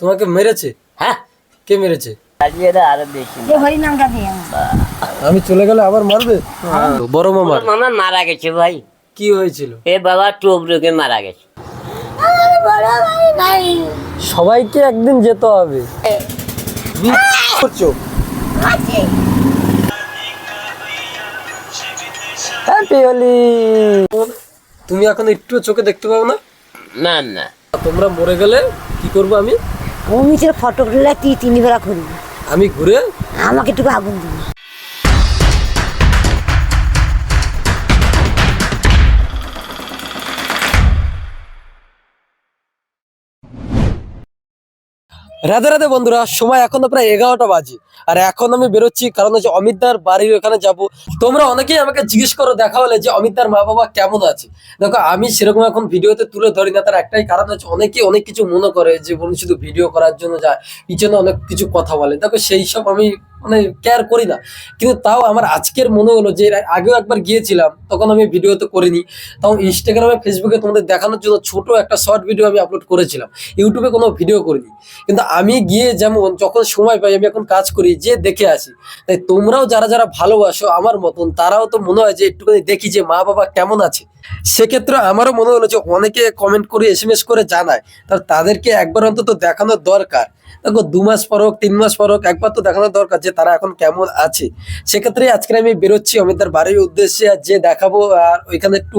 তোমাকে মেরেছে? হ্যাঁ? কে মেরেছে? আমি চলে গেলে আবার মারবে? বড় মামার মামা মারা গেছে ভাই। কি হয়েছিল? এ বাবা টুবরুকে মারা গেছে। বড় ভাই নাই। সবাইকে একদিন যেতে হবে। করছ? তুমি এখন একটু চোখে দেখতে পাও না? না না। তোমরা মরে গেলে কি করব আমি? অমিতের ফটো তুলে তুই তিন বেলা করি। আমি ঘুরে আমাকে একটু আগুন দিবি রাধে রাধে বন্ধুরা, সময় এখন তো প্রায় এগারোটা বাজে। আর এখন আমি বেরোচ্ছি, কারণ হচ্ছে অমিতদার বাড়ির ওখানে যাব। তোমরা অনেকেই আমাকে জিজ্ঞেস করো, দেখা হলে যে অমিতদার মা বাবা কেমন আছে। দেখো, আমি সেরকম এখন ভিডিওতে তুলে ধরি না, তার একটাই কারণ হচ্ছে অনেকেই অনেক কিছু মনে করে যে বলুন শুধু ভিডিও করার জন্য যায়, পিছনে অনেক কিছু কথা বলে। দেখো, সেই সব আমি মানে কেয়ার করি না। কিন্তু তাও আমার আজকের মনে হলো যে আগেও একবার গিয়েছিলাম, তখন আমি ভিডিও তো করিনি। তখন ইনস্টাগ্রামে ফেসবুকে তোমাদের দেখানোর জন্য ছোট একটা শর্ট ভিডিও আমি আপলোড করেছিলাম। ইউটিউবে কোনো ভিডিও করিনি। কিন্তু আমি গিয়ে যেমন যখন সময় পাই, আমি এখন কাজ করি, যে দেখে আসি, তাই তোমরাও যারা যারা ভালোবাসো আমার মতন, তারাও তো মনে হয় যে একটুখানি দেখি যে মা বাবা কেমন আছে। সেক্ষেত্রে আমারও মনে হলো যে অনেকে কমেন্ট করে এস এম এস করে জানায়, তাহলে তাদেরকে একবার অন্তত দেখানোর দরকার। দেখো, দু মাস পর হোক, তিন মাস পর হোক, একবার তো দেখানোর দরকার যে তারা এখন কেমন আছে। সেক্ষেত্রে আজকে আমি বেরোচ্ছি অমিতার বাড়ির উদ্দেশ্যে, আর যে দেখাবো, আর ওইখানে একটু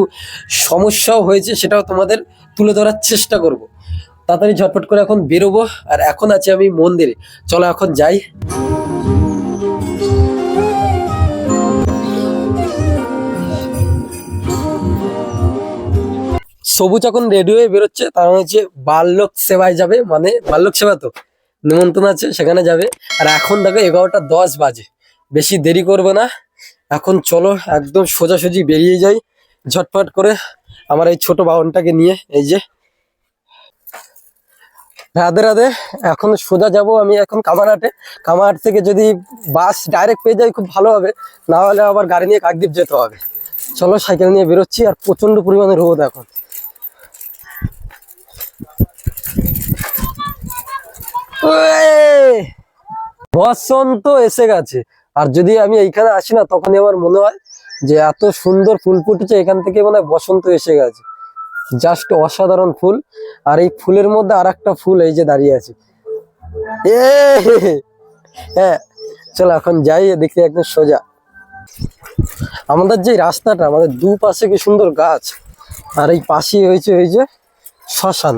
সমস্যাও হয়েছে, সেটাও তোমাদের তুলে ধরার চেষ্টা করব। তাড়াতাড়ি ঝটপট করে এখন বেরোবো, আর এখন আছি আমি মন্দিরে। চলো, এখন যাই। সবুজ এখন রেডি হয়ে বেরোচ্ছে, তার মানে হচ্ছে বাল্যক সেবায় যাবে মানে বাল্যক সেবা তো, নিমন্ত্রণ আছে, সেখানে যাবে। আর এখন দেখো এগারোটা দশ বাজে, বেশি দেরি করবে না। এখন চলো একদম সোজাসুজি বেরিয়ে যাই, ঝটপট করে আমার এই ছোট বাহনটাকে নিয়ে, এই যে। রাধে রাধে, এখন সোজা যাব আমি এখন কামারহাটে। কামারহাট থেকে যদি বাস ডাইরেক্ট পেয়ে যাই খুব ভালো হবে, না হলে আবার গাড়ি নিয়ে কাকদ্বীপ যেতে হবে। চলো সাইকেল নিয়ে বেরোচ্ছি, আর প্রচণ্ড পরিমাণে রোদ এখন! বসন্ত এসে গেছে। আর যদি আমি এইখানে আসি না, তখনই আমার মনে হয় যে এত সুন্দর ফুল ফুটেছে, এখান থেকে মনে বসন্ত এসে গেছে। জাস্ট অসাধারণ ফুল। আর এই ফুলের মধ্যে আর একটা ফুল এই যে দাঁড়িয়ে আছে। এ! হ্যাঁ চলো এখন যাই দেখতে একদম সোজা। আমাদের যে রাস্তাটা, আমাদের দু পাশে কি সুন্দর গাছ। আর এই পাশেই হয়েছে ওই যে শ্মশান।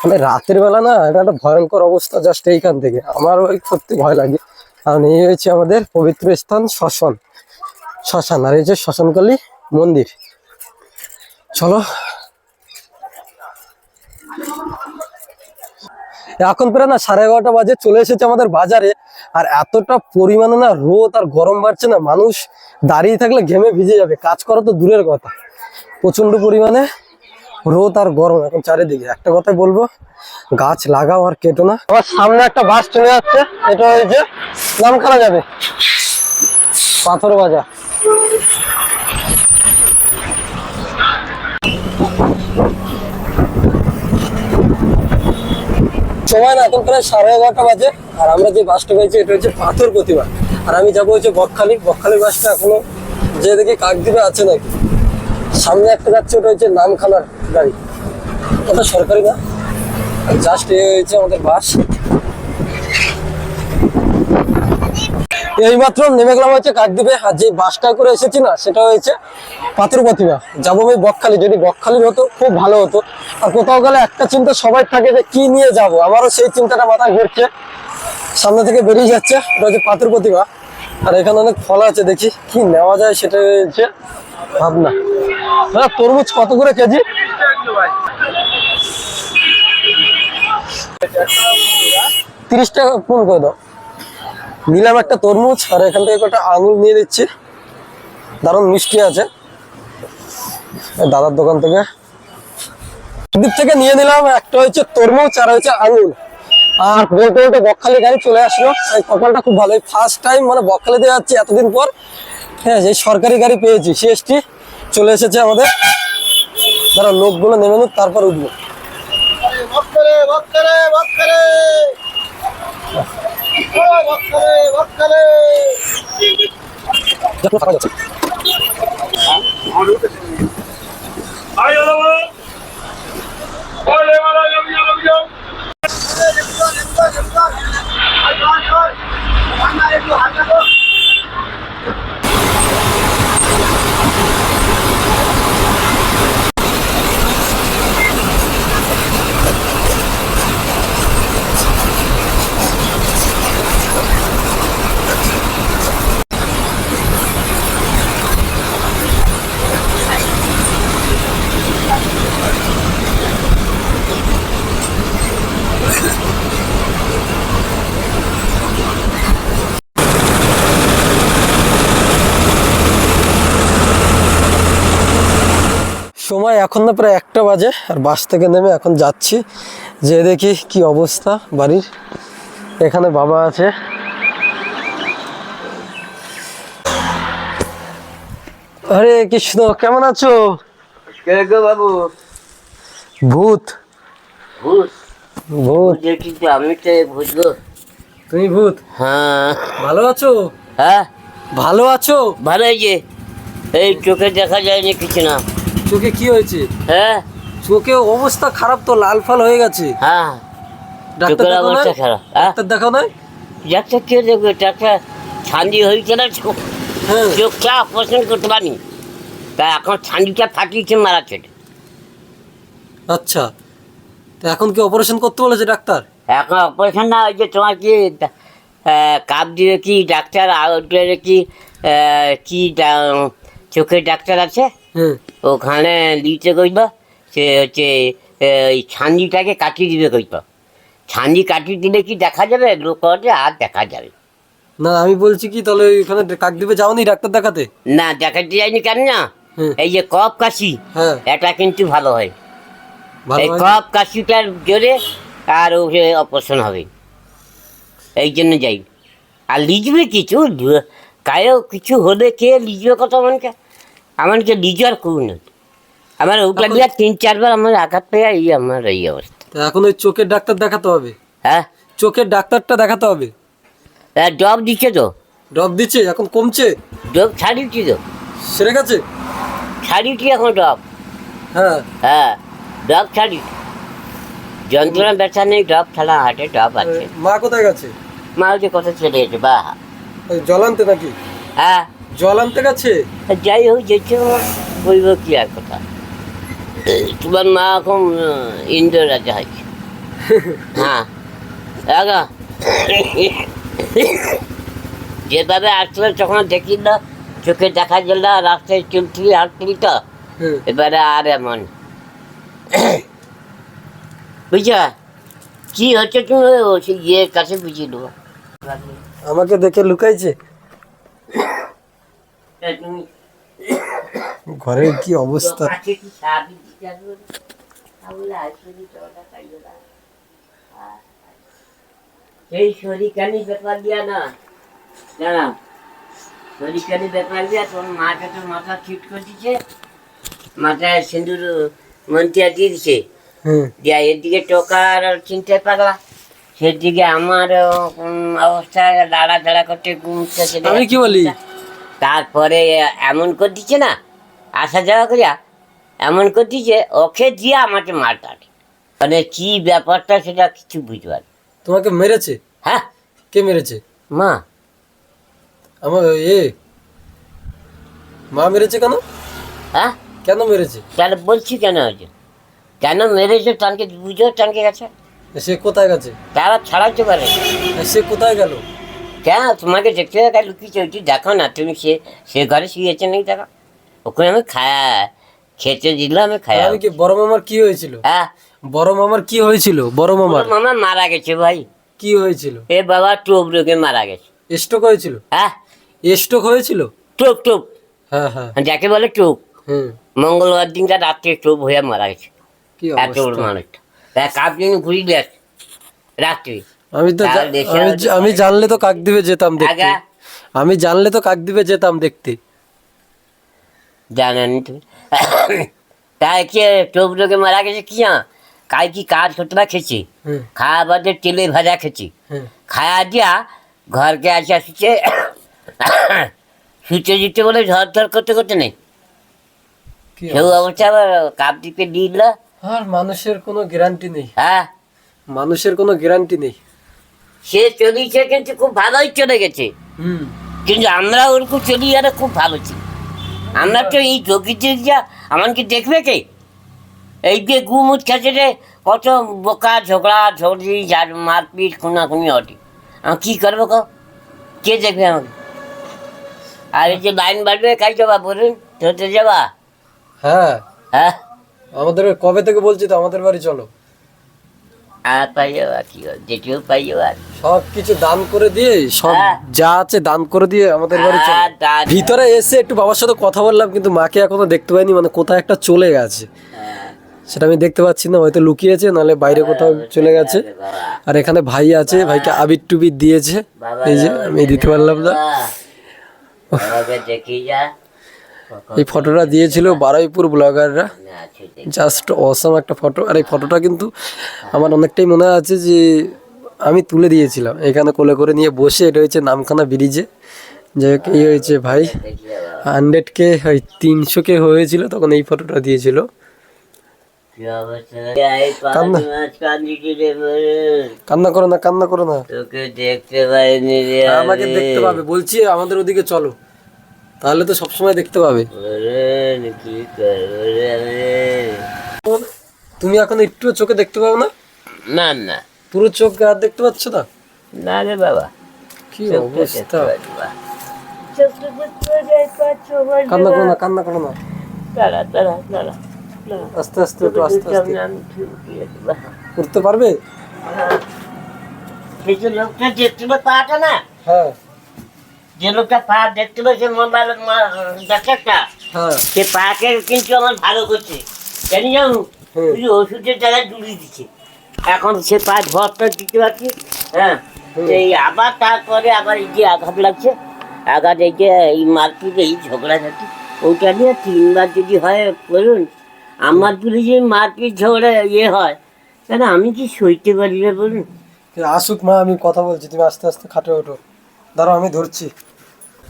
মানে রাতের বেলা না, এটা একটা ভয়ঙ্কর অবস্থা জাস্ট এইখান থেকে। আমার ওই সত্যি ভয় লাগে। কারণ এই হয়েছে আমাদের পবিত্র স্থান শ্মশান। শ্মশান, আর এই যে শ্মশানকালী মন্দির। চলো। এখন প্রায় না সাড়ে এগারোটা বাজে, চলে এসেছে আমাদের বাজারে। আর এতটা পরিমাণে না রোদ আর গরম বাড়ছে না, মানুষ দাঁড়িয়ে থাকলে ঘেমে ভিজে যাবে। কাজ করা তো দূরের কথা। প্রচণ্ড পরিমাণে রোদ আর গরম এখন চারিদিকে। একটা কথাই বলব, গাছ লাগাও আর কেটো না। আমার সামনে একটা বাস চলে যাচ্ছে, এটা হয়েছে নামখানা যাবে। পাথর বাজার। সময় না, এখন প্রায় সাড়ে এগারোটা বাজে, আর আমরা যে বাসটা পেয়েছি, এটা হচ্ছে পাথর প্রতিমা। আর আমি যাব হচ্ছে বকখালি। বকখালি বাসটা এখনও যে দেখি কাকদ্বীপে আছে নাকি? সামনে একটা যাচ্ছে, ওটা হচ্ছে নামখানার গাড়ি। ওটা সরকারি না? জাস্ট এ হয়েছে আমাদের বাস। এইমাত্র নেমে গেলাম হচ্ছে কাকদ্বীপে। আর যে বাসটা করে এসেছি না, সেটা হয়েছে পাথর প্রতিমা যাব আমি বকখালি। যদি বকখালির হতো, খুব ভালো হতো। আর কোথাও গেলে একটা চিন্তা সবাই থাকে যে কি নিয়ে যাব। আমারও সেই চিন্তাটা মাথায় ঘুরছে। সামনে থেকে বেরিয়ে যাচ্ছে। ওটা হচ্ছে পাথর প্রতিমা আর এখানে অনেক ফল আছে, দেখি কি নেওয়া যায় সেটা হচ্ছে ভাবনা। দাদা, তরমুজ কত করে কেজি? তিরিশ টাকা কোন করে দাও। নিলাম একটা তরমুজ, আর এখান থেকে একটা আঙুর নিয়ে দিচ্ছি দারুণ মিষ্টি আছে। দাদার দোকান থেকে। দিক থেকে নিয়ে নিলাম, একটা হচ্ছে তরমুজ, আর হচ্ছে আঙুল আর বলতে বলতে বকখালি গাড়ি চলে আসলো। এই কপালটা খুব ভালো। ফার্স্ট টাইম মানে বকখালিতে যাচ্ছি এতদিন পর। হ্যাঁ এই সরকারি গাড়ি পেয়েছি, সিএসটি চলে এসেছে আমাদের। যারা লোকগুলো নেমে নিক, তারপর উঠবো। ভক্তরে এখন না প্রায় একটা বাজে আর বাস থেকে নেমে এখন যাচ্ছি। যে দেখি কি অবস্থা বাড়ির। এখানে বাবা আছে। আরে কৃষ্ণ কেমন আছো? বাবু? ভূত। ভূত? ভূত। আমি তো ভূত তুমি ভূত? হ্যাঁ। ভালো আছো? হ্যাঁ। ভালো আছো? ভালো এই চোখে দেখা যায়নি কিছু না। চোখে কি হয়েছে? হ্যাঁ। চোখে অবস্থা খারাপ তো লাল ফাল হয়ে গেছে। হ্যাঁ। ডাক্তার চোখের অবস্থা খারাপ হ্যাঁ। ডাক্তার দেখাও নাই? ডাক্তার কে দেখবে? ডাক্তার ছান্দি হয়েছে না হ্যাঁ। চোখটা অপারেশন করতে পারিনি? তা এখন ছান্দিটা ফাটিয়েছে মারাচ্ছে আচ্ছা। তো এখন কি অপারেশন করতে বলেছে ডাক্তার? এখন অপারেশন না ওই যে তোমার কি কাপ দিবে কি ডাক্তার আউটডোরে কি কি চোখের ডাক্তার আছে? হ্যাঁ ওখানে দিতে কইব সে হচ্ছে এই ছান্দিটাকে কাটিয়ে দিবে কইব ছান্দি কাটিয়ে দিলে কি দেখা যাবে? লোক আর দেখা যাবে না। আমি বলছি কি তাহলে ওইখানে কাকদ্বীপে যাওনি ডাক্তার দেখাতে? না দেখাতে যায়নি কেন না। এই যে কপ কাশি হ্যাঁ। এটা কিন্তু ভালো হয়। ভালো এই? কপ কাশিটার জোরে আর ও অপারেশন হবে। এই জন্য যাই। আর লিখবে কিছু কায়ও কিছু হলে কে লিখবে কত আমাকে আমাকে লিজার করুন। আমার ওটা দিয়ে তিন চারবার আমার আঘাত পেয়ে এই আমার এই অবস্থা। এখন ওই চোখের ডাক্তার দেখাতে হবে? হ্যাঁ। চোখের ডাক্তারটা দেখাতে হবে? হ্যাঁ ডব দিচ্ছে তো। ডব দিচ্ছে? এখন কমছে? ডব ছাড়িয়েছি তো। সেরে গেছে? ছাড়িয়েছি এখন ডব হ্যাঁ। হ্যাঁ ডব ছাড়ি যন্ত্রণা ব্যথা নেই ডব ছাড়া হাটে ডব আছে। মা কোথায় গেছে? মা ওই যে কথা চলে গেছে বা ওই জল নাকি? হ্যাঁ। জল আনতে গেছে? যাই হোক যেতে বলব কি আর কথা। তোমার মা এখন ইন্ডোর হয়েছে হ্যাঁ। আগা যেভাবে আসলে তখন দেখি না চোখে দেখা গেল না, রাস্তায় চলছি হাঁটলি তো। এবারে আর এমন। বুঝছ? কি হচ্ছে তুমি? সেই ইয়ের কাছে বুঝিয়ে দেবো। আমাকে দেখে লুকাইছে? ঘরের কি অবস্থা? কাছে কি সাবি দিতে আসবে না? তাহলে আসবে কি তোরা খাইবে না? সেই শরিকানি ব্যাপার দিয়া না। জানা শরিকানি ব্যাপার দিয়া তোর মাকে তো মাথা ঠিক করে দিচ্ছে মাথায় সিঁদুর মন্তিয়া দিয়ে দিছে। দিয়া এদিকে টোকার চিনতে পারলা। সেদিকে আমার অবস্থা লাড়া ঝাড়া করতে আমি কি বলি? তারপরে এমন করে দিচ্ছে না আসা যাওয়া করিয়া এমন করে দিচ্ছে ওকে দিয়ে আমাকে মারটাকে মানে কি ব্যাপারটা সেটা কিছু বুঝবার তোমাকে মেরেছে? হ্যাঁ। কে মেরেছে? মা। আমার এ মা মেরেছে কেন? হ্যাঁ? কেন মেরেছে? তাহলে বলছি কেন হয়েছে কেন মেরেছে টানকে বুঝো টানকে গেছে। সে কোথায় গেছে? তারা ছাড়াতে পারে। সে কোথায় গেল? কেন তোমাকে দেখতে দেখা লুকিয়েছে ওইটি দেখো না তুমি সে সে ঘরে শুয়েছে নাকি দেখো ওখানে আমি খায়া খেতে দিলাম আমি খায়া আমি কি বড় মামার কি হয়েছিল হ্যাঁ বড় মামার কি হয়েছিল বড় মামার মামা মারা গেছে ভাই কি হয়েছিল এ বাবা টোপ রোগে মারা গেছে স্ট্রোক হয়েছিল হ্যাঁ স্ট্রোক হয়েছিল টোপ টোপ হ্যাঁ হ্যাঁ যাকে বলে টোপ হুম মঙ্গলবার দিনটা রাত্রে টোপ হয়ে মারা গেছে কি এত বড় মানুষটা কাপ দিন ঘুরি দেখ রাত্রি আমি তো আমি জানলে তো কাকদ্বীপে যেতাম দেখতে। আমি জানলে তো কাকদ্বীপে যেতাম দেখতে। জানেন তাই কে টোপ রোগে মারা গেছে কি কাল কি কাজ খেছি হুম। খাওয়া বাদে তেলে ভাজা খেছি হুম। খায়া দিয়া ঘরকে আসে আসছে। শুতে দিতে বলে ঝড় ঝড় করতে করতে নেই। সেই অবস্থা? আবার কাপ টিপে দিল। আর মানুষের কোনো গ্যারান্টি নেই। হ্যাঁ। মানুষের কোনো গ্যারান্টি নেই। সে চলিছে কিন্তু খুব ভালোই চলে গেছে। কিন্তু আমরা ওরকম চলি আর খুব ভালো ছিল আমরা তো এই যোগীতে যা আমাকে দেখবে কে? এই যে গুমুট খেতে রে কত বোকা ঝগড়া ঝগড়ি ঝাড় মারপিট খুনাখুনি হটে আমি কী করব কো কে দেখবে আমাকে? আর এই যে লাইন বাড়বে কাজ যাবা বলুন? ধরতে যাবা। হ্যাঁ। হ্যাঁ? আমাদের কবে থেকে বলছি তো আমাদের বাড়ি চলো আর পাই যাবা কি হবে যেটিও পাই যাবা সব কিছু দান করে দিয়ে সব হ্যাঁ। যা আছে দান করে দিয়ে আমাদের বাড়ি দান- ভিতরে এসে একটু বাবার সাথে কথা বললাম কিন্তু মাকে এখনও দেখতে পাইনি মানে কোথায় একটা চলে গেছে। সেটা আমি দেখতে পাচ্ছি না হয়তো লুকিয়েছে নাহলে বাইরে কোথাও চলে গেছে। আর এখানে ভাই আছে ভাইকে আবির টুবির দিয়েছে। এই যে আমি দিতে পারলাম না। দেখি যা। এই ফটোটা দিয়েছিল বারুইপুর ব্লগাররা। জাস্ট অসম একটা ফটো। আর এই ফটোটা কিন্তু আমার অনেকটাই মনে আছে যে আমি তুলে দিয়েছিলাম। এখানে কোলে করে নিয়ে বসে এটা হচ্ছে নামখানা ব্রিজে। যে এই হয়েছে ভাই। হান্ড্রেড কে তিনশো কে হয়েছিল তখন এই ফটোটা দিয়েছিল। কান্না। করো না কান্না করো না। তোকে দেখতে পাইনি আমাকে দেখতে পাবে। বলছি আমাদের ওদিকে চলো। তাহলে তো সবসময় দেখতে পাবে। তুমি এখন একটু চোখে দেখতে পাবে না? না না। পুরো চোখ আর দেখতে পাচ্ছ না? না রে বাবা। কি অবস্থা? কান্না করো না কান্না করো না। দাঁড়া, দাঁড়া, দাঁড়া। আস্তে আস্তে একটু আস্তে আস্তে। করতে পারবে? যে লোকটা দেখতে পাটা না। হ্যাঁ। যে লোকটা পা দেখতে পাচ্ছে মোবাইল ডাক্তারটা হ্যাঁ। সে পাকে কিন্তু আমার ভালো করছে। জানি জানো হুম। শুধু ওষুধের জায়গায় ডুলিয়ে দিচ্ছে। এখন সে পা ভরটা দিতে পারছি হ্যাঁ। এই আবার তারপরে আবার এই যে আঘাত লাগছে আঘাত এই যে এই মারপিট এই ঝগড়াঝাটি ওইটা নিয়ে তিনবার যদি হয় বলুন আমার পুরে যে মারপিট ঝগড়া ইয়ে হয় তাহলে আমি কি সইতে পারি না বলুন? আসুক মা আমি কথা বলছি তুমি আস্তে আস্তে খাটে ওঠো। দাঁড়াও আমি ধরছি।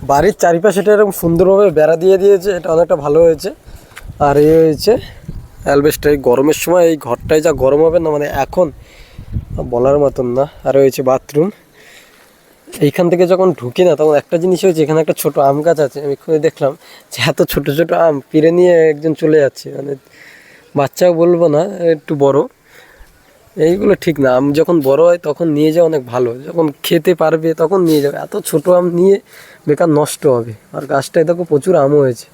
বাড়ির চারিপাশেটা এরকম সুন্দরভাবে বেড়া দিয়ে দিয়েছে, এটা অনেকটা ভালো হয়েছে। আর এই হয়েছে অ্যালবেস্টার। এই গরমের সময় এই ঘরটায় যা গরম হবে না মানে এখন বলার মতন না। আর হয়েছে বাথরুম। এইখান থেকে যখন ঢুকি না, তখন একটা জিনিস হয়েছে, এখানে একটা ছোট আম গাছ আছে, আমি খুঁজে দেখলাম যে এত ছোট ছোট আম, পেরে নিয়ে একজন চলে যাচ্ছে। মানে বাচ্চাও বলব না, একটু বড়। এইগুলো ঠিক না। আম যখন বড় হয় তখন নিয়ে যাওয়া অনেক ভালো। যখন খেতে পারবে তখন নিয়ে যাবে। এত ছোট আম নিয়ে বেকার নষ্ট হবে। আর গাছটায় দেখো প্রচুর আমও হয়েছে।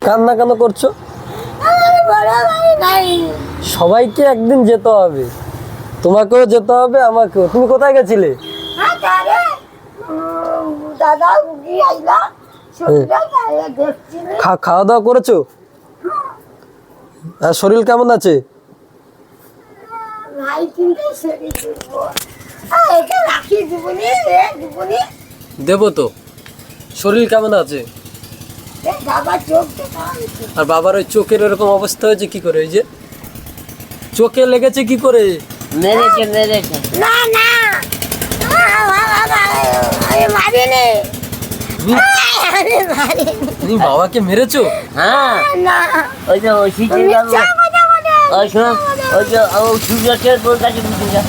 কান্না কেন করছ? সবাইকে একদিন যেতে হবে। তোমাকেও যেতে হবে আমাকেও। তুমি কোথায় গেছিলে? হ্যাঁ। খাওয়া দাওয়া করেছ? আর শরীর কেমন আছে? ভাই কিন্তু সেরে দেবো। এটা রাখি দিবনি রে দিবনি। দেবো তো। শরীর কেমন আছে? বাবা চোখ আর বাবার ওই চোখের এরকম অবস্থা হয়েছে কি করে? ওই যে চোখে লেগেছে কি করে? মেরেছে মেরেছে। না না। তুমি বাবাকে মেরেছো? হ্যাঁ না। ওই যে ওষুধের বাবু মিথ্যা কথা বলে ওই শোন ওই যে ওষুধের তোর কাছে বুঝে যা।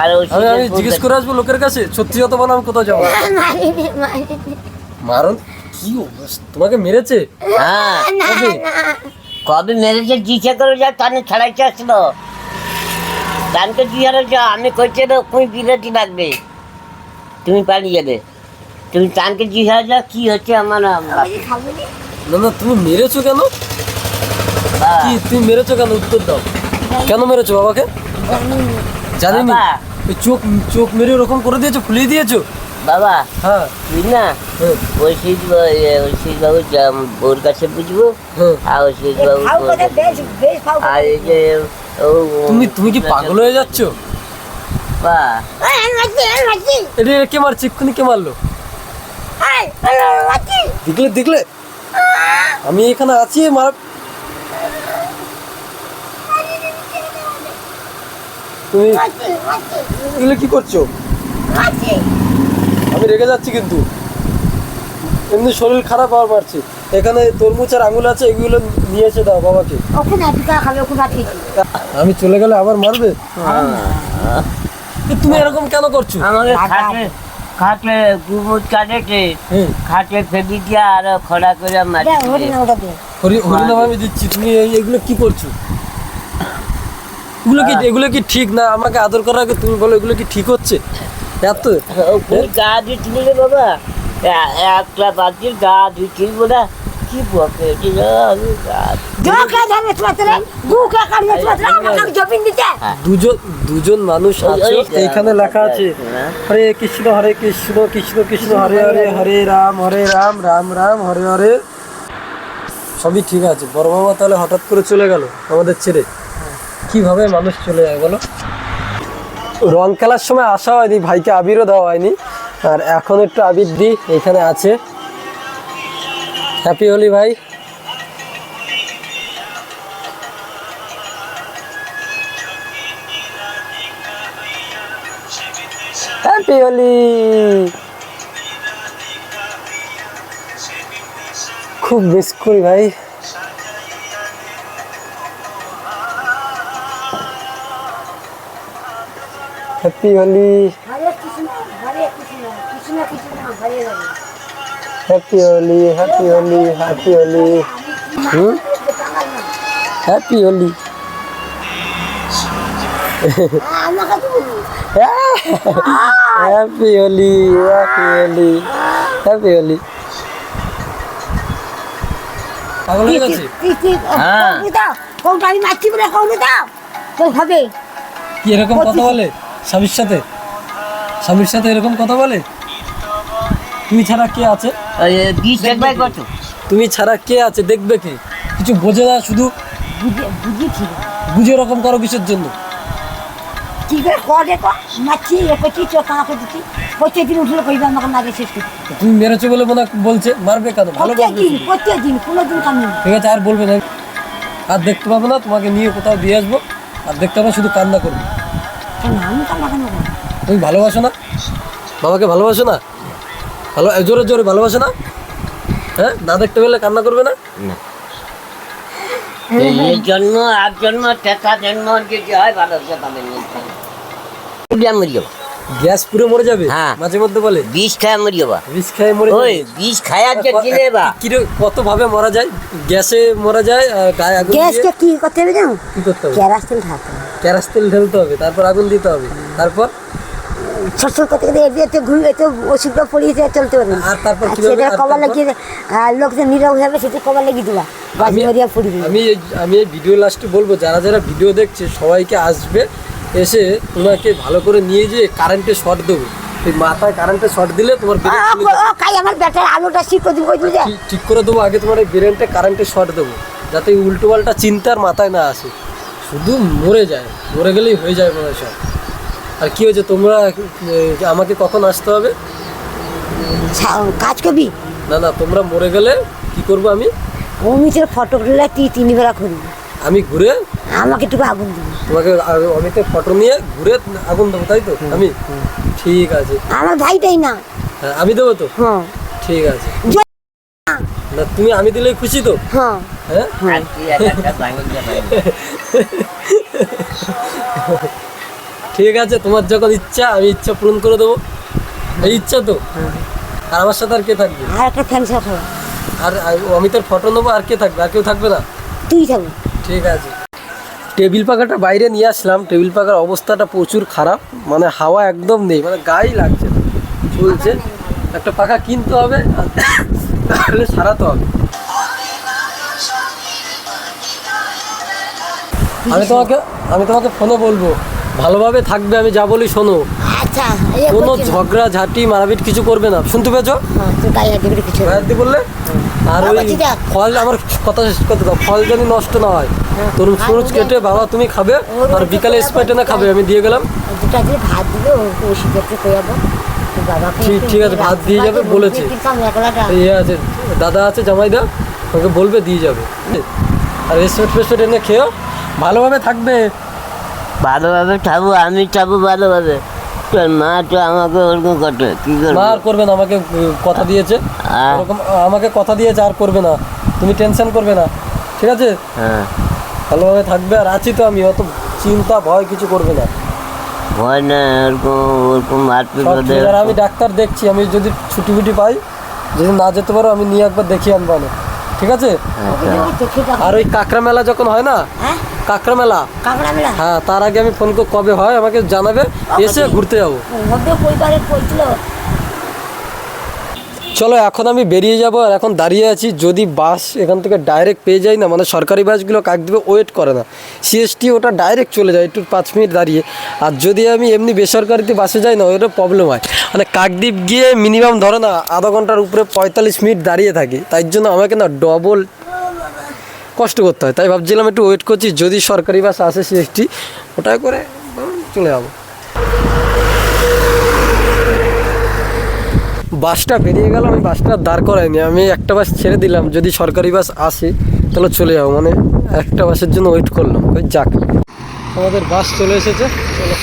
আর আমি আমি জিজ্ঞেস করে আসব লোকের কাছে সত্যি কথা বলো আমি কোথাও যাব মারণ? কি অবস্থা? তোমাকে মেরেছে? হ্যাঁ। কবে? মেরেছে? জিজ্ঞাসা করে যা তানে ছাড়াইতে আসলো। তানকে জিজ্ঞাসা যা আমি করছে তো তুমি বিরতি লাগবে। তুমি পালিয়ে যাবে। তুমি তানকে জিজ্ঞাসা যা কি হচ্ছে আমার আমি না না তুমি মেরেছো কেন? কি তুমি মেরেছো কেন? উত্তর দাও। কেন মেরেছো বাবাকে? জানিনি। ওই চোখ চোখ মেরে ওরকম করে দিয়েছ ফুলিয়ে দিয়েছ? বাবা হ্যাঁ। তুই না হ্যাঁ, ঐশিস ঐশিস বাবু ওর কাছে বুঝব? হ্যাঁ। আর ঐশিস বাবু খাও করে বেশ বেশ আর এই যে তুমি তুমি কি পাগল হয়ে যাচ্ছ? বা। এটা কে মারছে? এক্ষুনি কে মারলো? আই দেখলে দেখলে? আমি এখানে আছি মার তুমি এগুলো কি করছ? আমি রেগে যাচ্ছি কিন্তু। এমনি শরীর খারাপ হওয়ার পারছি। এখানে তরমুজ আর আঙুল আছে এগুলো নিয়ে এসে দাও বাবাকে। আমি চলে গেলে আবার মারবে? তুমি এরকম কেন করছ? আমাকে খাটলে খাটলে গুমুট কাটেছে হ্যাঁ খাটলে ফেবি দিয়া আর খড়া করে মারি ওটা না ওটা দিয়ে হরি হরিনাম আমি দিচ্ছি তুমি এই- এগুলো কি করছ? এগুলো কি হ্যাঁ। এগুলো কি ঠিক না? আমাকে আদর করার আগে তুমি বলো এগুলো কি ঠিক হচ্ছে? এত? হ্যাঁ, গা দিয়ে ঠিকলে বাবা। একটা বাদির গা দিয়ে ঠিক বলে কি বকে? হ্যাঁ। দুজন মানুষ আছে? এখানে লেখা আছে হরে কৃষ্ণ হরে কৃষ্ণ কৃষ্ণ কৃষ্ণ হরে হরে হরে রাম হরে রাম রাম রাম হরে হরে। সবই ঠিক আছে। বড় বাবা তাহলে হঠাৎ করে চলে গেল আমাদের ছেড়ে। কীভাবে মানুষ চলে যায় বলো? রং খেলার সময় আসা হয়নি, ভাইকে আবিরও দেওয়া হয়নি। আর এখন একটু আবির দিই এখানে আছে। হ্যাপি হোলি ভাই। হ্যাপি হোলি খুব মিস করি ভাই। Happy Holi happy Holi happy Holi happy Holi হুম happy Holi happy Holi happy Holi happy Holi পাগল হয়ে গেছে? হ্যাঁ। মারছি বলে কৌনে দাও তো? হবে। কি এরকম কথা বলে? স্বামীর সাথে? স্বামীর সাথে এরকম কথা বলে? তুমি ছাড়া কে আছে? তুমি ছাড়া কে আছে? দেখবে কে? কিছু বোঝে না শুধু? বুঝে এরকম করো কিসের জন্য? কি করে করে কো মারছি এ করছি দিচ্ছি প্রত্যেক দিন উঠলে কইবে আমাকে তুমি মেরেছো বলে মনে বলছে মারবে কেন? ভালো দিন প্রত্যেক দিন কোনো দিন কামি না। ঠিক আছে আর বলবে না। আর দেখতে পাবো না তোমাকে নিয়ে কোথাও দিয়ে আসব। আর দেখতে পাবো শুধু কান্না করবে। তুমি ভালোবাসো না? বাবাকে ভালোবাসো না? ভালো জোরে জোরে ভালোবাসো না? হ্যাঁ? না দেখতে পেলে কান্না করবে না? এই আর যদি হয় ভালো পাবেন মরি যাব গ্যাস পুরো মরে যাবে? হ্যাঁ। মাঝে মধ্যে বলে। বিষ খায় মরি যাবা বিষ খেয়ে মরে ওই বিষ খায়ার যে কিনে বা। কিরে কত ভাবে মারা যায়? গ্যাসে মারা যায় গায়ে আগুন দিয়ে? কি করতে হবে জানো? কি করতে হবে? থাকতে ক্যারাস তেল ঢেলতে হবে তারপর আগুন দিতে হবে তারপর ছোট ছোট করতে করতে এতে এতে ঘুরে এতে ওষুধটা পড়িয়ে চলতে পারবে আর তারপর কীভাবে? সেটা কবার? লাগিয়ে লোকজন নীরব হবে সেটা কবার লাগিয়ে দিবা আমি আমি এই- ভিডিও লাস্টে বলব যারা যারা ভিডিও দেখছে সবাইকে আসবে এসে ওনাকে ভালো করে নিয়ে যেয়ে কারেন্টে শর্ট দেবো এই মাথায় কারেন্টে শর্ট দিলে তোমার যাবে। আমার ব্যাটার আলুটা ঠিক করে দিব কই ঠিক- ঠিক করে দেবো আগে তোমার এই ব্রেনটা কারেন্টে শর্ট দেবো যাতে উল্টো পাল্টা চিন্তার মাথায় না আসে শুধু মরে যায় মরে গেলেই হয়ে যায় মনে হয় সব। আর কি হয়েছে তোমরা আমাকে কখন আসতে হবে? কাজ করবি? না না তোমরা মরে গেলে কি করব আমি? অমিতের ফটো তুলে তুই তিন বেলা করবি। আমি ঘুরে আমাকে একটু আগুন দিবি। তোমাকে অমিতের ফটো নিয়ে ঘুরে আগুন দেবো তাই তো? আমি? ঠিক আছে। আমার ভাইটাই না। হ্যাঁ আমি দেবো তো? হ্যাঁ। ঠিক আছে। না তুমি আমি দিলেই খুশি তো? হ্যাঁ। ঠিক আছে তোমার যখন ইচ্ছা আমি ইচ্ছা পূরণ করে দেবো। এই ইচ্ছা তো? আর আমার সাথে আর কে থাকবে? আর একটা ফ্যান আর আর অমিতের ফটো নেব আর কে থাকবে? আর কেউ থাকবে না? তুই থাকবি। ঠিক আছে। টেবিল পাখাটা বাইরে নিয়ে আসলাম। টেবিল পাখার অবস্থাটা প্রচুর খারাপ। মানে হাওয়া একদম নেই মানে গায়ে লাগছে চলছে। একটা পাখা কিনতে হবে তাহলে সারাতে হবে। আমি তোমাকে আমি তোমাকে ফোনে বলব। ভালোভাবে থাকবে আমি যা বলি শোনো। আচ্ছা কোনো। ঝগড়া ঝাঁটি মারাপিট কিছু করবে না। শুনতে পেয়েছ? হ্যাঁ গায়ে বললে? আর ওই। ফল আমার কথা শেষ করতে দাও। ফল যেন নষ্ট না হয়। তোর ফুরুজ কেটে বাবা তুমি খাবে। আর বিকালে স্প্রাইটে না খাবে আমি দিয়ে গেলাম। ভাত ঠিক- ঠিক আছে, ভাত দিয়ে যাবে, বলেছে। এই আছে দাদা আছে জামাইদা ওকে বলবে দিয়ে যাবে। আর রেসপেক্ট ফেসপেক্ট এনে খেয়েও ভালোভাবে থাকবে? ভালোভাবে খাব আমি খাব ভালোভাবে। তোর মা তো আমাকে ওরকম করতে কি মা আর করবে না আমাকে কথা দিয়েছে। ওরকম আমাকে কথা দিয়েছে আর করবে না। তুমি টেনশন করবে না ঠিক আছে? হ্যাঁ। ভালোভাবে থাকবে আর আছি তো আমি অত চিন্তা ভয় কিছু করবে না। ভয় না ওরকম ওরকম মারপিট আর আমি ডাক্তার দেখছি আমি যদি ছুটি ফুটি পাই যদি না যেতে পারো আমি নিয়ে একবার দেখিয়ে আনব না ঠিক আছে? আচ্ছা। আর ওই কাঁকড়া মেলা যখন হয় না হ্যাঁ? কাঁকড়া মেলা কাঁকড়া মেলা হ্যাঁ তার আগে আমি ফোন করে কবে হয় আমাকে জানাবে এসে ঘুরতে যাব। চলো এখন আমি বেরিয়ে যাব আর এখন দাঁড়িয়ে আছি। যদি বাস এখান থেকে ডাইরেক্ট পেয়ে যাই না মানে সরকারি বাসগুলো কাক দিবে ওয়েট করে না। সিএসটি ওটা ডাইরেক্ট চলে যায় একটু পাঁচ মিনিট দাঁড়িয়ে। আর যদি আমি এমনি বেসরকারিতে বাসে যাই না ওটা প্রবলেম হয়। মানে কাকদ্বীপ গিয়ে মিনিমাম ধরো না আধা ঘণ্টার উপরে পঁয়তাল্লিশ মিনিট দাঁড়িয়ে থাকি। তাই জন্য আমাকে না ডবল কষ্ট করতে হয়। তাই ভাবছিলাম একটু ওয়েট করছি, যদি সরকারি বাস আসে সিএসটি ওটাই করে চলে যাব। বাসটা বেরিয়ে গেল, আমি বাসটা দাঁড় করাইনি। আমি একটা বাস ছেড়ে দিলাম, যদি সরকারি বাস আসে, তাহলে চলে যাব। মানে একটা বাসের জন্য ওয়েট করলাম। ওই যাক। আমাদের বাস চলে এসেছে, চলো।